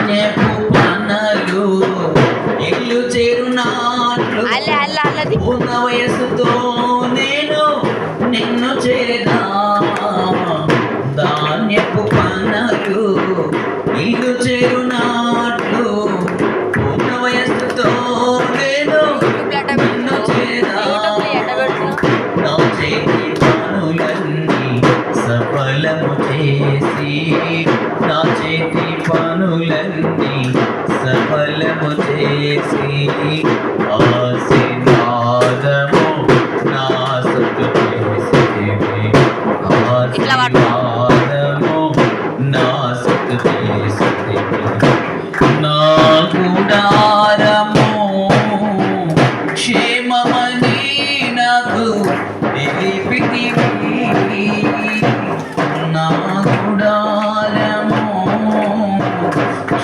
పనలు ఇల్లు చేరునాట్లు పూర్ణ వయసుతో నేను నిన్ను చేరేదా ధాన్యపు పనలు ఇల్లు చేరునాట్లు పూర్ణ వయసుతో నేను నిన్ను పెడుతున్నావు నా చేతి పనులన్నీ సఫలము చేసి నా పనులన్నీ సఫలము చేసి ఆశీర్వాదము నా సొత్తు చేసేవి. ఆశీర్వాదము నా సొత్తు చేసేవి నా గుడారము క్షేమమని నాకు తెలిపితివి.